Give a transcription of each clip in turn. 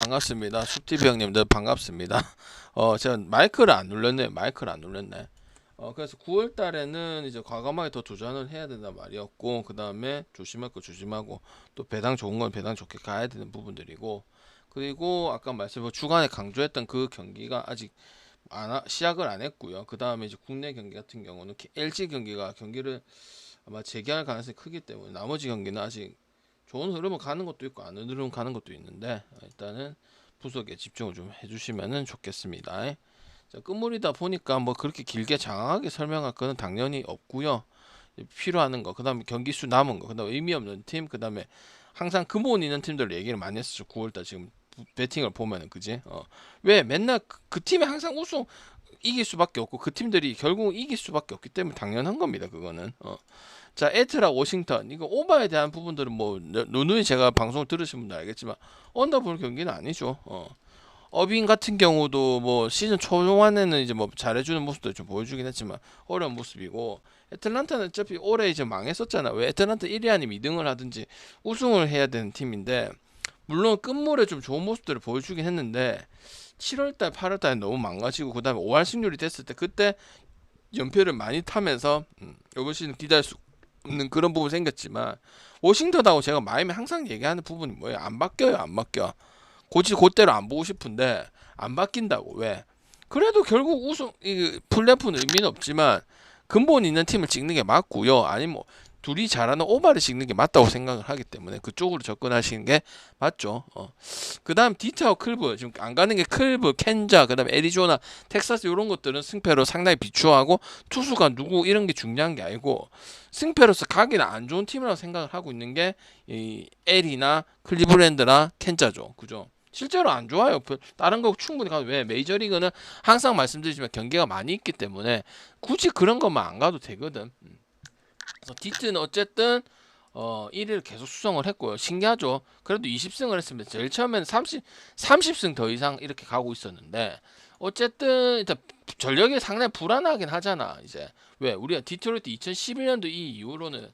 반갑습니다. 숲TV 형님들 반갑습니다. 어, 제가 마이크를 안 눌렀네. 마이크를 안 눌렀네. 어, 그래서 9월 달에는 이제 과감하게 더 도전을 해야 된단 말이었고, 그 다음에 조심할 거 조심하고, 또 배당 좋은 건 배당 좋게 가야 되는 부분들이고, 그리고 아까 말씀 주간에 강조했던 그 경기가 아직 안 하- 시작을 안 했고요. 그 다음에 이제 국내 경기 같은 경우는 LG 경기가 경기를 아마 재개할 가능성이 크기 때문에 나머지 경기는 아직 좋은 흐름을 가는 것도 있고 안 흐름 가는 것도 있는데 어, 일단은 분석에 집중을 좀 해주시면은 좋겠습니다. 자, 끝물이다 보니까 뭐 그렇게 길게 장황하게 설명할 거는 당연히 없고요. 필요하는 거, 그 다음에 경기 수 남은 거, 그 다음에 의미 없는 팀, 그 다음에 항상 근본 있는 팀들 얘기를 많이 했었죠. 9월달 지금 배팅을 보면은 그지? 어. 왜 맨날 그, 그 팀이 항상 우승 이길 수밖에 없고 그 팀들이 결국 이길 수밖에 없기 때문에 당연한 겁니다. 그거는. 어. 자, 에트라 워싱턴 이거 오바에 대한 부분들은 뭐 너- 누누이 제가 방송을 들으신 분들 알겠지만 언더볼 경기는 아니죠. 어. 어빈 같은 경우도 뭐 시즌 초반에는 이제 뭐 잘해주는 모습도 좀 보여주긴 했지만 어려운 모습이고 애틀란타는 어차피 올해 이제 망했었잖아. 왜 애틀란타 1위 아니면 2등을 하든지 우승을 해야 되는 팀인데 물론 끝물에 좀 좋은 모습들을 보여주긴 했는데 7월달, 8월달에 너무 망가지고 그 다음에 5할 승률이 됐을 때 그때 연패를 많이 타면서 음, 이번 시즌 기대할 수 없는 그런 부분 생겼지만 워싱턴하고 제가 마음에 항상 얘기하는 부분이 뭐예요? 안 바뀌어요, 안 바뀌어. 고지 곧대로 안 보고 싶은데 안 바뀐다고 왜? 그래도 결국 우승 이 플레이오프는 의미는 없지만 근본 있는 팀을 찍는 게 맞고요. 아니 뭐 둘이 잘하는 오바를 찍는 게 맞다고 생각을 하기 때문에 그쪽으로 접근하시는 게 맞죠. 어. 그 다음 디타와 클브 지금 안 가는 게 클브, 켄자, 그 다음에 애리조나, 텍사스 이런 것들은 승패로 상당히 비추하고 투수가 누구 이런 게 중요한 게 아니고 승패로서 가기는 안 좋은 팀이라고 생각을 하고 있는 게이 엘이나 클리브랜드나 켄자죠. 그죠? 실제로 안 좋아요. 별- 다른 거 충분히 가도 왜 메이저리그는 항상 말씀드리지만 경기가 많이 있기 때문에 굳이 그런 것만 안 가도 되거든. 음. 그래서 디트는 어쨌든 어 1위를 계속 수성을 했고요. 신기하죠. 그래도 20승을 했으면 제일 처음에는 30 30승 더 이상 이렇게 가고 있었는데 어쨌든 일단 전력이 상당히 불안하긴 하잖아. 이제 왜 우리가 디트로이트 2011년도 이 이후로는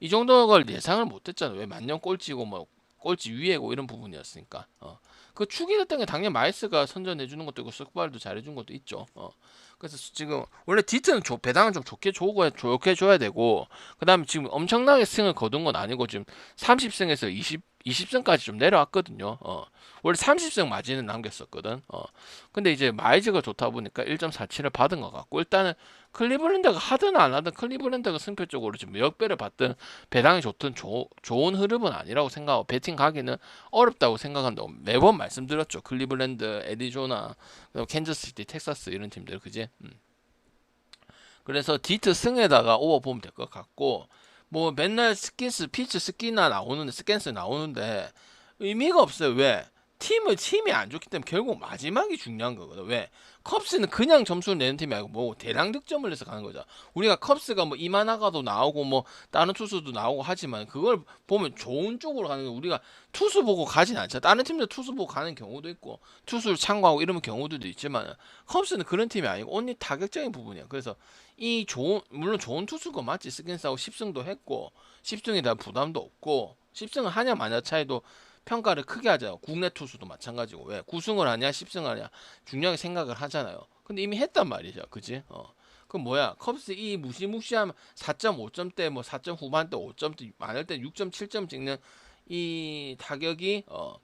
이 정도 걸 예상을 못했잖아. 왜 만년 꼴찌고 뭐 꼴찌 위에고 이런 부분이었으니까. 어. 그 축이 됐던 게 당연히 마이스가 선전해 주는 것도 있고 석발도 잘해 준 것도 있죠. 어. 그래서 지금 원래 디트는 조, 배당을 좀 좋게 줘고 좋게 줘야 되고 그다음에 지금 엄청나게 승을 거둔 건 아니고 지금 30승에서 20 20승까지 좀 내려왔거든요. 어. 원래 30승 마진은 남겼었거든. 어. 근데 이제 마이즈가 좋다 보니까 1.47을 받은 것 같고 일단은 클리블랜드가 하든 안 하든 클리블랜드가 승표 쪽으로 지금 역배를 받든 배당이 좋든 조, 좋은 흐름은 아니라고 생각하고 배팅 가기는 어렵다고 생각한다고 매번 말씀드렸죠. 클리블랜드, 애리조나, 그다음에 캔저스시티, 텍사스 이런 팀들 그지? 음. 그래서 디트 승에다가 오버 보면 될 것 같고 뭐 맨날 스킨스 피츠 스키나 나오는데 스캔스 나오는데 의미가 없어요. 왜? 팀을 팀이 안 좋기 때문에 결국 마지막이 중요한 거거든. 왜? 컵스는 그냥 점수를 내는 팀이 아니고 뭐 대량 득점을 내서 가는 거죠. 우리가 컵스가 뭐 이만하가도 나오고 뭐 다른 투수도 나오고 하지만 그걸 보면 좋은 쪽으로 가는 거 우리가 투수 보고 가진 않죠. 다른 팀들 투수 보고 가는 경우도 있고 투수를 참고하고 이러면 경우들도 있지만 컵스는 그런 팀이 아니고 온리 타격적인 부분이야. 그래서 이 좋은 물론 좋은 투수가 맞지 스킨스하고 10승도 했고 10승에 대한 부담도 없고 10승을 하냐 마냐 차이도 평가를 크게 하잖아요. 국내 투수도 마찬가지고 왜 9승을 하냐 10승을 하냐 중요하게 생각을 하잖아요. 근데 이미 했단 말이죠. 그지? 어. 그럼 뭐야? 컵스 이 무시무시한 4.5점대 뭐 4점 후반대 5점대 많을 때 6.7점 찍는 이 타격이 어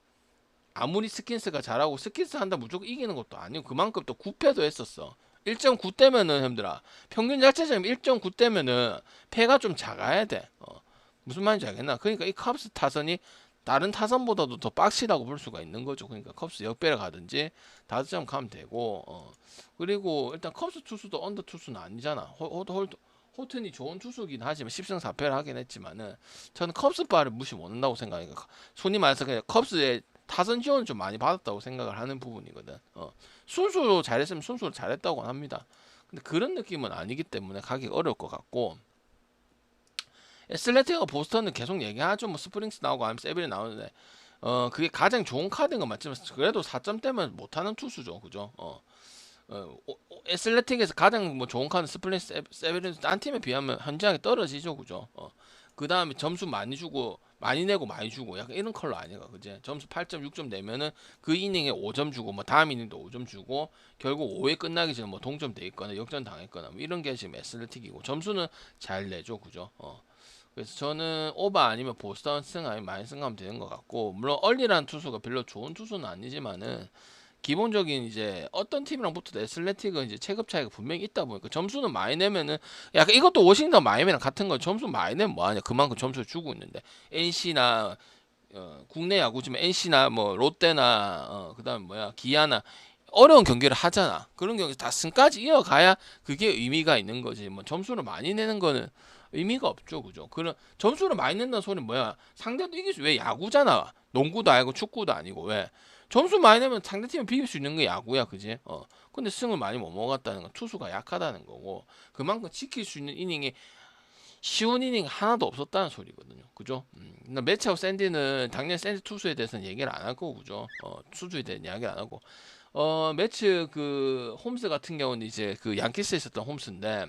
아무리 스킨스가 잘하고 스킨스 한다 무조건 이기는 것도 아니고 그만큼 또 9패도 했었어. 1.9 대면은 형들아 평균 자체점 1.9 대면은 패가 좀 작아야 돼. 어. 무슨 말인지 알겠나? 그러니까 이 컵스 타선이 다른 타선보다도 더 빡시다고 볼 수가 있는 거죠. 그러니까 컵스 역배를 가든지 다섯 점 가면 되고 어. 그리고 일단 컵스 투수도 언더 투수는 아니잖아. 호, 호, 홀, 호튼이 좋은 투수긴 하지만 10승 4패를 하긴 했지만은 저는 컵스 바를 무시 못한다고 생각해요. 손이 말해서 그냥 컵스의 타선 지원을 좀 많이 받았다고 생각을 하는 부분이거든. 어. 순수로 잘했으면 순수로 잘했다고 합니다. 근데 그런 느낌은 아니기 때문에 가기 어려울 것 같고 슬레티가 보스턴은 계속 얘기하죠. 뭐 스프링스 나오고 아니면 세빌이 나오는데 어 그게 가장 좋은 카드인 건 맞지만 그래도 4점 때문에 못하는 투수죠. 그죠? 어. 어, 오- 오- 애슬레틱에서 가장 뭐 좋은 카드 스플린스 세빌은 딴 팀에 비하면 현저하게 떨어지죠, 그죠? 어, 그 다음에 점수 많이 주고 많이 내고 많이 주고 약간 이런 컬러 아니가 그지 점수 8점 6점 내면은 그 이닝에 5점 주고 뭐 다음 이닝도 5점 주고 결국 5회 끝나기 전에 뭐 동점 돼 있거나 역전 당했거나 뭐 이런 게 지금 애슬레틱이고 점수는 잘 내죠 그죠 어 그래서 저는 오버 아니면 보스턴 승 아니면 많이 승하면 되는 것 같고 물론 얼리란 투수가 별로 좋은 투수는 아니지만은 기본적인 이제 어떤 팀이랑 붙어도 애슬레틱은 이제 체급 차이가 분명히 있다 보니까 점수는 많이 내면은 약간 이것도 워싱턴 마이애미랑 같은 거 점수 많이 내면 뭐하냐. 그만큼 점수를 주고 있는데. NC나 어, 국내 야구지만 NC나 뭐 롯데나 어, 그다음 뭐야. 기아나 어려운 경기를 하잖아. 그런 경기 다 승까지 이어가야 그게 의미가 있는 거지. 뭐 점수를 많이 내는 거는 의미가 없죠 그죠 그런 점수를 많이 낸다는 소리는 뭐야 상대도 이길 수 왜 야구잖아 농구도 아니고 축구도 아니고 왜 점수 많이 내면 상대팀을 비길 수 있는 게 야구야, 그지? 어. 근데 승을 많이 못 먹었다는 건 투수가 약하다는 거고 그만큼 지킬 수 있는 이닝이 쉬운 이닝 하나도 없었다는 소리거든요, 그죠? 음. 나 매치하고 샌디는 당연 샌디 투수에 대해서는 얘기를 안 할 거고, 그죠? 어, 투수에 대한 이야기를 안 하고, 어, 매치 그 홈스 같은 경우는 이제 그 양키스에 있었던 홈스인데.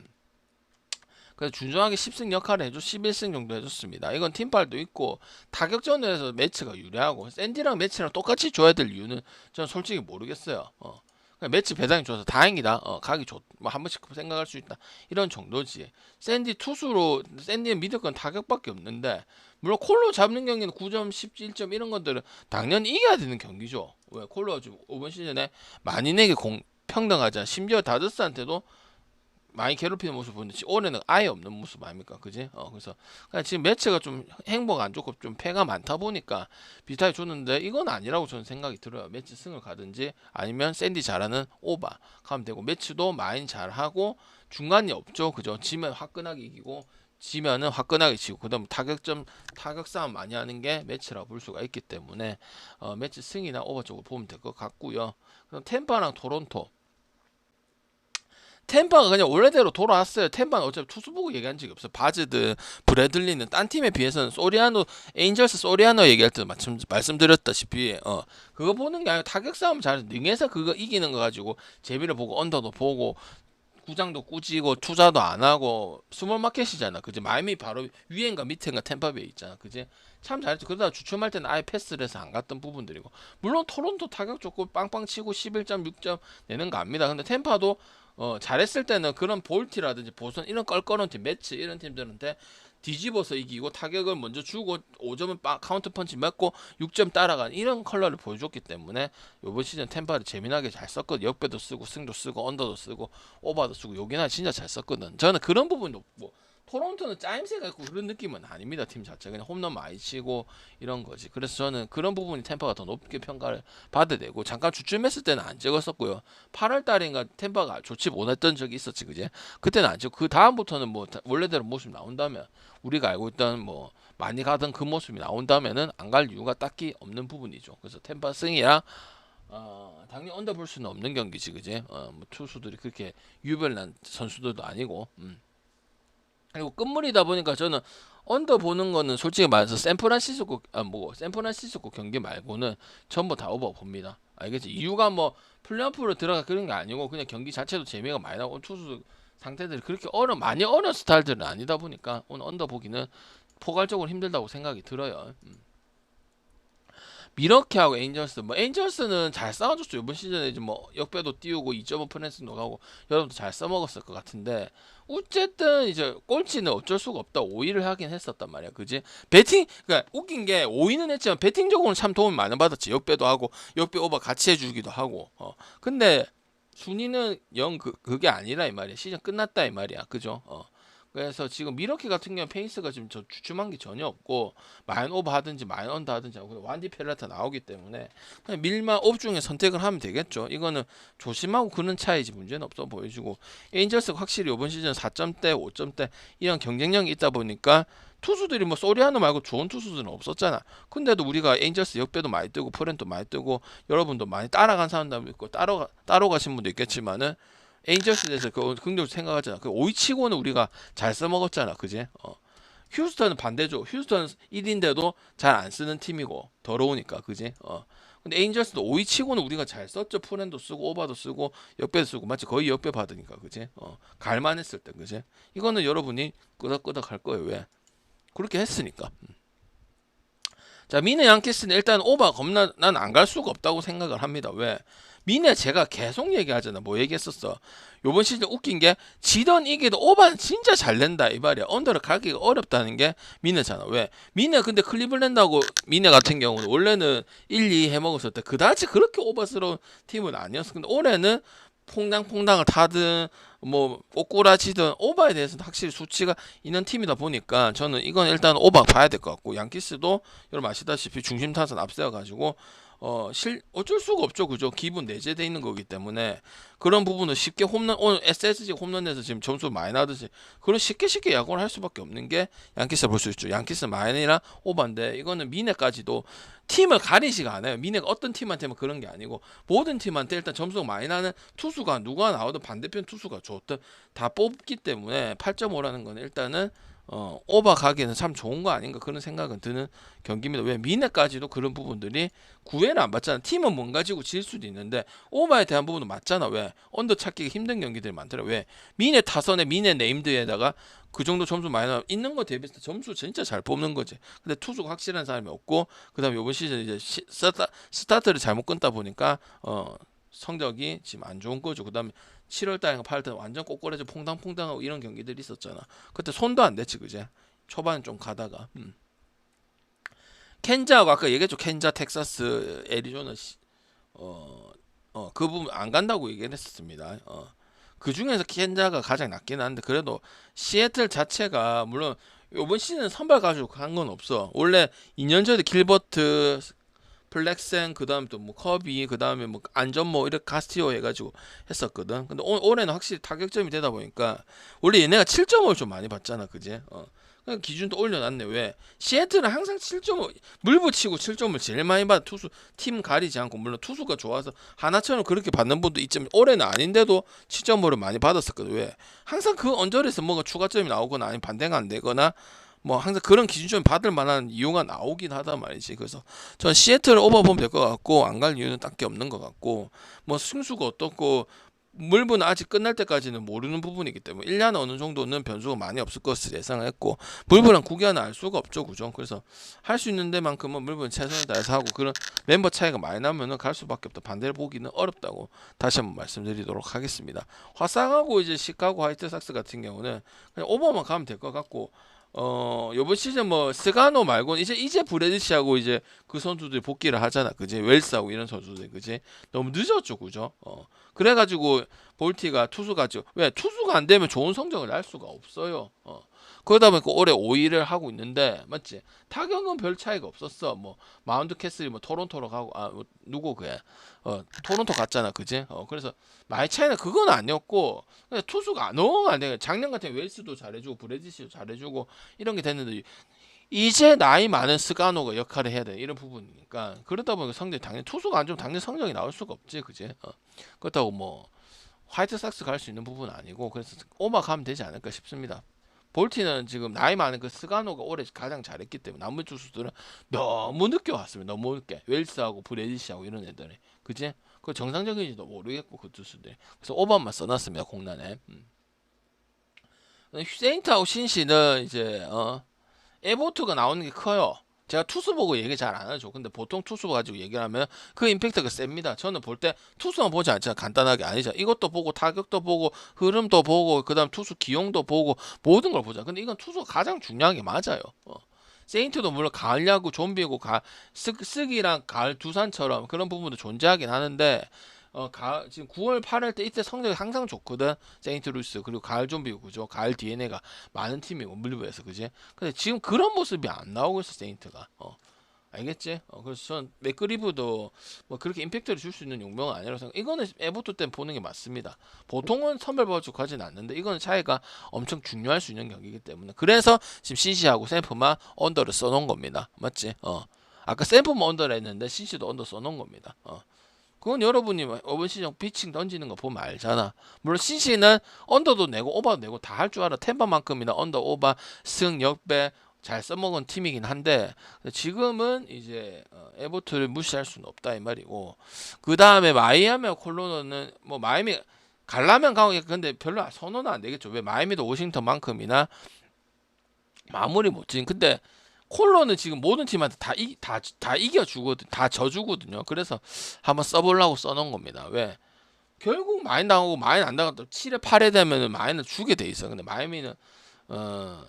그래서 준정하게 10승 역할을 해줘 11승 정도 해줬습니다. 이건 팀빨도 있고 타격전에서 매치가 유리하고 샌디랑 매치랑 똑같이 줘야 될 이유는 저는 솔직히 모르겠어요. 어. 매치 배당이 좋아서 다행이다. 어, 가기 좋. 뭐 한 번씩 생각할 수 있다. 이런 정도지. 샌디 투수로 샌디의 믿을 건 타격밖에 없는데 물론 콜로 잡는 경기는 9점, 17점 이런 것들은 당연히 이겨야 되는 경기죠. 왜 콜로가 지금 이번 시즌에 많이 내게 공 평등하잖아. 심지어 다저스한테도 많이 괴롭히는 모습 보는데 올해는 아예 없는 모습 아닙니까? 그지? 어 그래서 그냥 지금 매체가 좀 행보가 안 좋고 좀 패가 많다 보니까 비슷하게 줬는데 이건 아니라고 저는 생각이 들어요. 매치 승을 가든지 아니면 샌디 잘하는 오바 가면 되고 매치도 많이 잘하고 중간이 없죠. 그죠? 지면 화끈하게 이기고 지면은 화끈하게 지고 그다음 타격점 타격 싸움 많이 하는 게 매치라고 볼 수가 있기 때문에 어 매치 승이나 오버 쪽을 보면 될 것 같고요. 그럼 템파랑 토론토 템파가 그냥 원래대로 돌아왔어요. 템파는 어차피 투수 보고 얘기한 적이 없어요. 바즈드, 브래들리는 딴 팀에 비해서는 소리아노, 에인절스 소리아노 얘기할 때 마침 말씀드렸다시피 어 그거 보는 게 아니고 타격 싸움 잘 능해서 그거 이기는 거 가지고 재미를 보고 언더도 보고 구장도 꾸지고 투자도 안 하고 스몰 마켓이잖아. 그지? 마이미 바로 위엔가 밑엔가 템파베이 있잖아. 그지? 참 잘했죠. 그러다 주춤할 때는 아예 패스를 해서 안 갔던 부분들이고 물론 토론토 타격 좋고 빵빵 치고 11점 6점 내는 거 압니다. 근데 템파도 어, 잘했을 때는 그런 볼티라든지 보선 이런 껄끄러운 팀, 매치 이런 팀들한테 뒤집어서 이기고 타격을 먼저 주고 5점은 빠, 카운트 펀치 맞고 6점 따라간 이런 컬러를 보여줬기 때문에 요번 시즌 템파를 재미나게 잘 썼거든. 역배도 쓰고 승도 쓰고 언더도 쓰고 오버도 쓰고 여기나 진짜 잘 썼거든. 저는 그런 부분도 뭐 토론토는 짜임새가 있고 그런 느낌은 아닙니다. 팀 자체 그냥 홈런 많이 치고 이런 거지. 그래서 저는 그런 부분이 템파가 더 높게 평가를 받아야 되고 잠깐 주춤했을 때는 안 찍었었고요. 8월 달인가 템파가 좋지 못했던 적이 있었지 그제. 그때는 안 찍고 그 다음부터는 뭐 원래대로 모습 나온다면 우리가 알고 있던 뭐 많이 가던 그 모습이 나온다면은 안 갈 이유가 딱히 없는 부분이죠. 그래서 템파 승이야. 어, 당연히 언더 볼 수는 없는 경기지, 그제? 어, 뭐 투수들이 그렇게 유별난 선수들도 아니고, 음. 그리고 끝물이다 보니까 저는 언더 보는 거는 솔직히 말해서 샌프란시스코 아 뭐 샌프란시스코 경기 말고는 전부 다 오버 봅니다. 알겠지? 이유가 뭐 플레이오프로 들어가 그런 게 아니고 그냥 경기 자체도 재미가 많이 나고 투수 상태들이 그렇게 어려 많이 어려운 스타일들은 아니다 보니까 오늘 언더 보기는 포괄적으로 힘들다고 생각이 들어요. 음. 미러키 하고 에인절스 뭐 에인절스는 잘 싸워줬죠 이번 시즌에 이제 뭐 역배도 띄우고 2.5 프랜스도 가고 여러분도 잘 써먹었을 것 같은데 어쨌든 이제 꼴찌는 어쩔 수가 없다. 5위를 하긴 했었단 말이야. 그지? 배팅 그러니까 웃긴 게 5위는 했지만 배팅적으로는 참 도움을 많이 받았지. 역배도 하고 역배 오버 같이 해주기도 하고. 어. 근데 순위는 영 그, 그게 아니라 이 말이야. 시즌 끝났다 이 말이야. 그죠? 어 그래서 지금 미러키 같은 경우는 페이스가 지금 저 주춤한 게 전혀 없고 마인 오버 하든지 마인 언더 하든지 하고 완디 페라타 나오기 때문에 그냥 밀만 업 중에 선택을 하면 되겠죠. 이거는 조심하고 그런 차이지 문제는 없어 보여지고 에인절스가 확실히 이번 시즌 4점대, 5점대 이런 경쟁력이 있다 보니까 투수들이 뭐 소리하는 말고 좋은 투수들은 없었잖아. 근데도 우리가 에인절스 역배도 많이 뜨고 프렌도 많이 뜨고 여러분도 많이 따라간 사람도 있고 따로 따로 가신 분도 있겠지만은 에인절스에 대해서 그 긍정적으로 생각하잖아. 그 오이치고는 우리가 잘 써먹었잖아. 그지? 어. 휴스턴은 반대죠. 휴스턴 1인데도 잘 안 쓰는 팀이고 더러우니까 그지? 어. 근데 에인절스도 오이치고는 우리가 잘 썼죠. 프렌도 쓰고 오바도 쓰고 역배도 쓰고 마치 거의 역배 받으니까 그지? 어. 갈만 했을 때 그지? 이거는 여러분이 끄덕끄덕 할 거예요. 왜? 그렇게 했으니까. 음. 자 미네 양키스는 일단 오바 겁나 난 안 갈 수가 없다고 생각을 합니다. 왜? 미네 제가 계속 얘기하잖아. 뭐 얘기했었어. 요번 시즌 웃긴 게 지던 이기도 오바는 진짜 잘 낸다 이 말이야. 언더를 가기가 어렵다는 게 미네잖아. 왜? 미네 근데 클리블랜드하고 미네 같은 경우는 원래는 1, 2 해먹었을 때 그다지 그렇게 오바스러운 팀은 아니었어. 근데 올해는 퐁당퐁당을 타든 뭐 꼬꾸라지든 오바에 대해서는 확실히 수치가 있는 팀이다 보니까 저는 이건 일단 오바 봐야 될 것 같고 양키스도 여러분 아시다시피 중심 타선 앞세워 가지고 어, 실, 어쩔 수가 없죠. 그죠? 기분 내재돼 있는 거기 때문에 그런 부분은 쉽게 홈런, 오늘 SSG 홈런 내서 지금 점수 많이 나듯이 그런 쉽게 쉽게 야구를 할 수밖에 없는 게 양키스 볼 수 있죠. 양키스 마이너나 오반데 이거는 미네까지도 팀을 가리지가 않아요. 미네가 어떤 팀한테만 그런 게 아니고 모든 팀한테 일단 점수가 많이 나는 투수가 누가 나오든 반대편 투수가 좋든 다 뽑기 때문에 8.5라는 건 일단은 어, 오바 가기에는 참 좋은 거 아닌가 그런 생각은 드는 경기입니다. 왜 미네까지도 그런 부분들이 구애를 안 받잖아. 팀은 뭔 가 지고 질 수도 있는데 오바에 대한 부분은 맞잖아. 왜 언더 찾기가 힘든 경기들이 많더라. 왜 미네 타선에 미네 네임드에다가 그 정도 점수 많이 나 있는 거 대비해서 점수 진짜 잘 뽑는 거지. 근데 투수가 확실한 사람이 없고 그다음 에 이번 시즌 이제 시, 스타, 스타트를 잘못 끊다 보니까 어 성적이 지금 안 좋은 거죠. 그다음에 7월 달인가 8월 달 완전 꼬꼬라져 퐁당퐁당하고 이런 경기들이 있었잖아. 그때 손도 안 댔지 그제. 초반 좀 가다가. 음. 켄자하고 아까 얘기했죠. 켄자, 텍사스, 애리조나 어, 어, 그 부분 안 간다고 얘기를 했었습니다. 어. 그 중에서 켄자가 가장 낫긴 한데 그래도 시애틀 자체가 물론 이번 시즌 선발 가지고 간건 없어. 원래 2년 전에 길버트 플렉센 그다음에 또 뭐 커비 그다음에 뭐 안전모 이렇게 가스티오 해가지고 했었거든. 근데 올, 올해는 확실히 타격점이 되다 보니까 원래 얘네가 7점을 좀 많이 받잖아, 그지? 어. 그냥 기준도 올려놨네. 왜? 시애틀은 항상 7점 물 붙이고 7점을 제일 많이 받아 투수 팀 가리지 않고 물론 투수가 좋아서 하나처럼 그렇게 받는 분도 있지만 올해는 아닌데도 7점을 많이 받았었거든. 왜? 항상 그 언저리에서 뭔가 추가점이 나오거나 아니면 반대가 안 되거나 뭐 항상 그런 기준점 받을 만한 이유가 나오긴 하다 말이지. 그래서 전 시애틀 오버 보면 될 것 같고 안 갈 이유는 딱히 없는 것 같고 뭐 승수가 어떻고 물분 아직 끝날 때까지는 모르는 부분이기 때문에 1년 어느 정도는 변수가 많이 없을 것을 예상했고 물분은 구기하는 알 수가 없죠 그죠? 그래서 할 수 있는 데만큼은 물분 최선을 다해서 하고 그런 멤버 차이가 많이 나면은 갈 수밖에 없다. 반대를 보기는 어렵다고 다시 한번 말씀드리도록 하겠습니다. 화상하고 이제 시카고 화이트삭스 같은 경우는 그냥 오버만 가면 될 것 같고 어 요번 시즌 뭐 스가노 말고는 이제 이제 브레드시하고 이제 그 선수들이 복귀를 하잖아. 그지? 웰스하고 이런 선수들 그지? 너무 늦었죠 그죠? 어. 그래가지고 볼티가 투수 가지고 왜 투수가 안 되면 좋은 성적을 낼 수가 없어요. 어 그러다 보니까 올해 5위를 하고 있는데 맞지? 타격은 별 차이가 없었어. 뭐 마운드 캐슬이 뭐 토론토로 가고 아 뭐, 누구 그게 어 토론토 갔잖아 그지? 어 그래서 많이 차이는 그건 아니었고 투수가 너무 안 돼. 작년 같은 웰스도 잘해주고 브레디시도 잘해주고 이런 게 됐는데 이제 나이 많은 스가노가 역할을 해야 돼. 이런 부분이니까. 그러다 보니까 성적이 당연히 투수가 안 좋으면 당연히 성적이 나올 수가 없지 그지? 어. 그렇다고 뭐 화이트삭스 갈 수 있는 부분은 아니고 그래서 오마 가면 되지 않을까 싶습니다. 볼티는 지금 나이 많은 그 스가노가 올해 가장 잘했기 때문에 나머지 투수들은 너무 늦게 왔습니다. 너무 늦게 웰스하고 브레디시하고 이런 애들이 그지? 그 정상적인지도 모르겠고 그 투수들 그래서 오반만 써놨습니다 공란에. 음. 세인트하고 신시는 이제 어 에보트가 나오는 게 커요. 제가 투수 보고 얘기 잘 안 하죠. 근데 보통 투수 가지고 얘기를 하면 그 임팩트가 셉니다. 저는 볼 때 투수만 보지 않잖아. 간단하게 아니죠. 이것도 보고 타격도 보고 흐름도 보고 그다음 투수 기용도 보고 모든 걸 보자. 근데 이건 투수가 가장 중요한 게 맞아요. 어. 세인트도 물론 가을 야구 좀비고 가 쓰, 쓰기랑 가을 두산처럼 그런 부분도 존재하긴 하는데 어, 가, 지금 9월 8월 때 이때 성적이 항상 좋거든. 세인트루이스 그리고 가을 좀비고 그죠. 가을 DNA가 많은 팀이고 물리부에서 그지. 근데 지금 그런 모습이 안 나오고 있어 세인트가. 어. 알겠지? 어, 그래서 전 맥그리브도 뭐 그렇게 임팩트를 줄 수 있는 용병은 아니라서 생각. 이거는 에버트 때 보는 게 맞습니다. 보통은 선발 버주 가진 않는데 이거는 차이가 엄청 중요할 수 있는 경기이기 때문에 그래서 지금 CC하고 샘프만 언더를 써놓은 겁니다. 맞지? 어. 아까 샘프만 언더를 했는데 CC도 언더 써놓은 겁니다. 어. 그건 여러분이 이번 시즌 피칭 던지는 거 보면 알잖아. 물론 CC는 언더도 내고 오버도 내고 다 할 줄 알아. 템바만큼이나 언더, 오버, 승, 역배 잘 써먹은 팀이긴 한데 지금은 이제 어, 에버트를 무시할 수는 없다 이 말이고 그 다음에 마이애미와 콜로노는 뭐 마이애미 갈라면 가고 근데 별로 선호는 안 되겠죠. 왜 마이애미도 워싱턴만큼이나 마무리 못 지은. 근데 콜로는 지금 모든 팀한테 다, 이, 다, 다 이겨주거든, 다 져주거든요. 그래서 한번 써보려고 써놓은 겁니다. 왜? 결국 많이 당하고 많이 안 당하고 7회 8회 되면은 많이는 주게 돼 있어. 근데 마이미는 어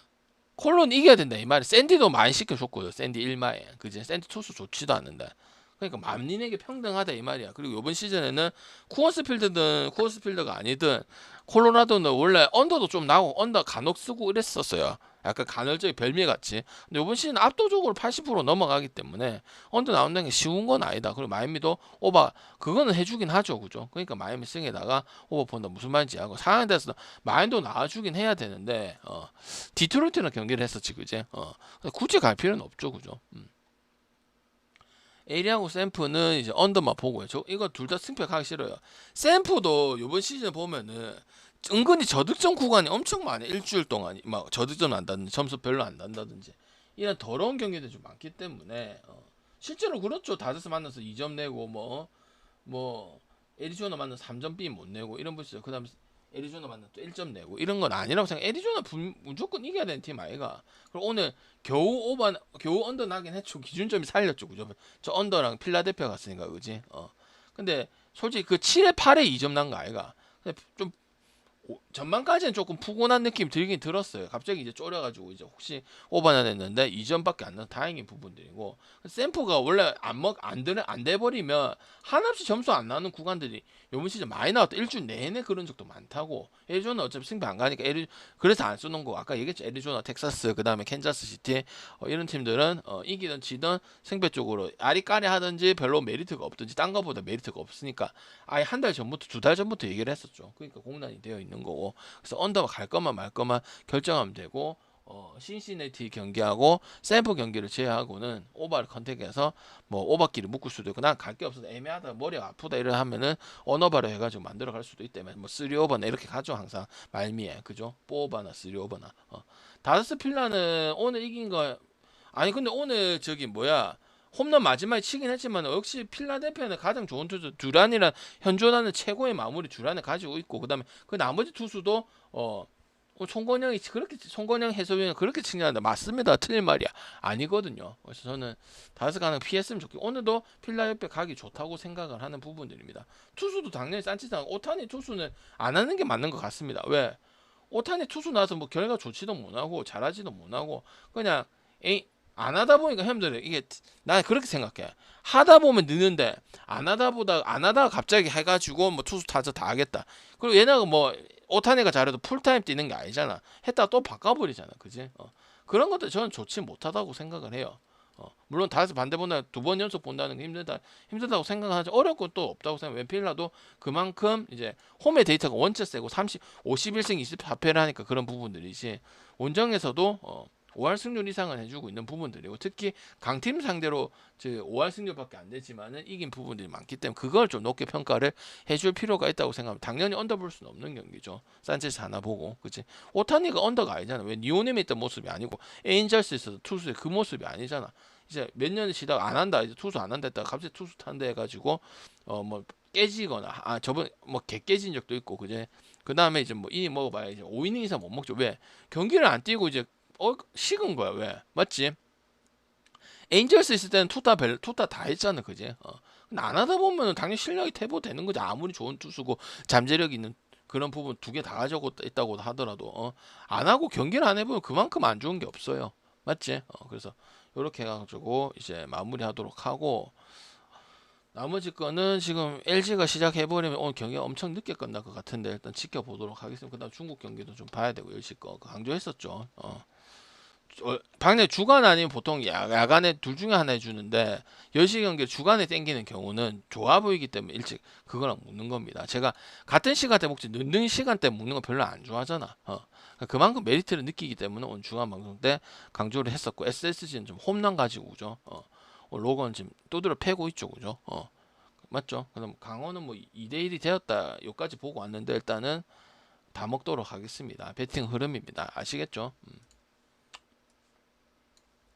콜론 이겨야 된다 이 말이. 샌디도 많이 시켜줬고요. 샌디 1마에 그지? 샌디 투수 좋지도 않는데. 그러니까 만린에게 평등하다 이 말이야. 그리고 이번 시즌에는 쿠어스필드든 쿠어스필드가 아니든 콜로라도는 원래 언더도 좀 나고 언더 간혹 쓰고 이랬었어요. 약간 간헐적인 별미 같이. 근데 이번 시즌 압도적으로 80% 넘어가기 때문에 언더 나온다는 게 쉬운 건 아니다. 그리고 마이미도 오바 그거는 해주긴 하죠, 그죠? 그러니까 마이미 승에다가 오버 본다 무슨 말인지 알고 상황에 대해서 마인도 나와주긴 해야 되는데 어, 디트로이트는 경기를 했었지, 그제? 어, 굳이 갈 필요는 없죠, 그죠? 음. 에리하고 샘프는 이제 언더만 보고요. 저 이거 둘 다 승패하기 싫어요. 샘프도 이번 시즌 보면은 은근히 저득점 구간이 엄청 많아. 일주일 동안 막 저득점 난다든지 점수 별로 안 난다든지 이런 더러운 경기들이 좀 많기 때문에 어, 실제로 그렇죠. 다저스 만나서 2점 내고 뭐뭐 애리조나 만나서 3점 B 못 내고 이런 거 있어요. 그다음에 애리조나 만나서 또 1점 내고 이런 건 아니라고 생각. 애리조나 분- 무조건 이겨야 되는 팀 아이가. 그리고 오늘 겨우 오버 겨우 언더 나긴 했죠. 기준점이 살렸죠. 그죠? 저 언더랑 필라델피아 갔으니까 그지? 어. 근데 솔직히 그 7에 8에 2점 난 거 아이가. 근데 좀 오- 전반까지는 조금 푸근한 느낌 들긴 들었어요. 갑자기 이제 쫄여가지고 이제 혹시 오버나 됐는데 2점밖에 안 나서 다행인 부분들이고 샘프가 원래 안먹안 되는 안 돼버리면 한없이 점수 안 나는 구간들이 요번 시즌 많이 나왔다. 일주일 내내 그런 적도 많다고. 애리조나 어차피 승패 안 가니까 에리 그래서 안 쓰는 거. 아까 얘기했죠. 애리조나 텍사스 그 다음에 캔자스 시티. 어, 이런 팀들은 어, 이기든 지든 승패 쪽으로 아리까리 하든지 별로 메리트가 없든지 딴 거보다 메리트가 없으니까 아예 한 달 전부터 두 달 전부터 얘기를 했었죠. 그러니까 공단이 되어 있는 거고 그래서 언더 갈 것만 말 것만 결정하면 되고 어, 신시내티 경기하고 샘프 경기를 제외하고는 오바를 컨택해서 뭐 오바끼리 묶을 수도 있고 난 갈 게 없어서 애매하다 머리가 아프다 이래 하면은 언어바로 해가지고 만들어 갈 수도 있다면 뭐 쓰리 오버나 이렇게 가죠 항상. 말미에. 그죠? 뽀오바나 쓰리 오버나. 어. 다저스 필라는 오늘 이긴 거 아니 근데 오늘 저기 뭐야 홈런 마지막에 치긴 했지만 역시 필라델피아는 가장 좋은 투수 두란이란 현존하는 최고의 마무리 두란을 가지고 있고 그다음에 그 나머지 투수도 어 어, 송건영이 그렇게 송건영 해설위원 그렇게 칭찬한다. 맞습니다. 틀린 말이야. 아니거든요. 그래서 저는 다섯 가능 피했으면 좋겠고 오늘도 필라델피아 가기 좋다고 생각을 하는 부분들입니다. 투수도 당연히 산치상 오타니 투수는 안 하는 게 맞는 것 같습니다. 왜? 오타니 투수 나서 뭐 결과 좋지도 못하고 잘하지도 못하고 그냥 에이 안 하다 보니까 힘들어요. 이게 난 그렇게 생각해. 하다 보면 느는데 안 하다 보다 안 하다가 갑자기 해가지고 뭐 투수 타자 다 하겠다. 그리고 얘네가 뭐 오타니가 잘해도 풀타임 뛰는 게 아니잖아. 했다가 또 바꿔버리잖아. 그지? 어. 그런 것들 저는 좋지 못하다고 생각을 해요. 어. 물론 다섯 반대 본다 두 번 연속 본다는 게 힘들다 힘들다고 생각하지 어렵고 또 없다고 생각. 웬필라도 그만큼 이제 홈의 데이터가 원체 세고 30 51승 24패를 하니까 그런 부분들이지. 원정에서도 어. 5할 승률 이상은 해주고 있는 부분들이고 특히 강팀 상대로 저 5할 승률밖에 안 되지만은 이긴 부분들이 많기 때문에 그걸 좀 높게 평가를 해줄 필요가 있다고 생각합니다. 당연히 언더 볼 수는 없는 경기죠. 산체스 하나 보고 그치 오타니가 언더가 아니잖아. 왜 니오넴에 있던 모습이 아니고 에인절스에서 투수의 그 모습이 아니잖아. 이제 몇 년을 쉬다가 안 한다 이제 투수 안 한다 했다가 갑자기 투수 탄다 해가지고 어 뭐 깨지거나 아 저번 뭐 개 깨진 적도 있고 그제 그 다음에 이제 뭐 이닝 먹어봐야 이제 5이닝 이상 못 먹죠. 왜 경기를 안 뛰고 이제 어 식은 거야 왜 맞지? 에인절스 있을 때는 투타 벨 투타 다 했잖아 그제 어. 근데 안 하다 보면은 당연히 실력이 퇴보 되는 거지 아무리 좋은 투수고 잠재력 있는 그런 부분 두 개 다 가지고 있다고 하더라도 어. 안 하고 경기를 안 해보면 그만큼 안 좋은 게 없어요 맞지? 어, 그래서 이렇게 해가지고 이제 마무리하도록 하고 나머지 거는 지금 LG가 시작해버리면 오늘 경기가 엄청 늦게 끝날 것 같은데 일단 지켜보도록 하겠습니다. 그다음 중국 경기도 좀 봐야 되고 10시 거 강조했었죠. 어. 어, 방내 주간 아니면 보통 야, 야간에 둘 중에 하나 해주는데 10시 경기 주간에 땡기는 경우는 좋아 보이기 때문에 일찍 그거랑 묶는 겁니다. 제가 같은 시간대 먹지 늦는 시간대 먹는 거 별로 안 좋아하잖아. 어. 그만큼 메리트를 느끼기 때문에 오늘 주간 방송 때 강조를 했었고 SSG는 좀 홈런 가지고 오죠. 어. 어, 로건 지금 두드려 패고 있죠, 그죠? 어, 맞죠? 그럼 강원은 뭐 2대 1이 되었다 요까지 보고 왔는데 일단은 다 먹도록 하겠습니다. 배팅 흐름입니다. 아시겠죠? 음.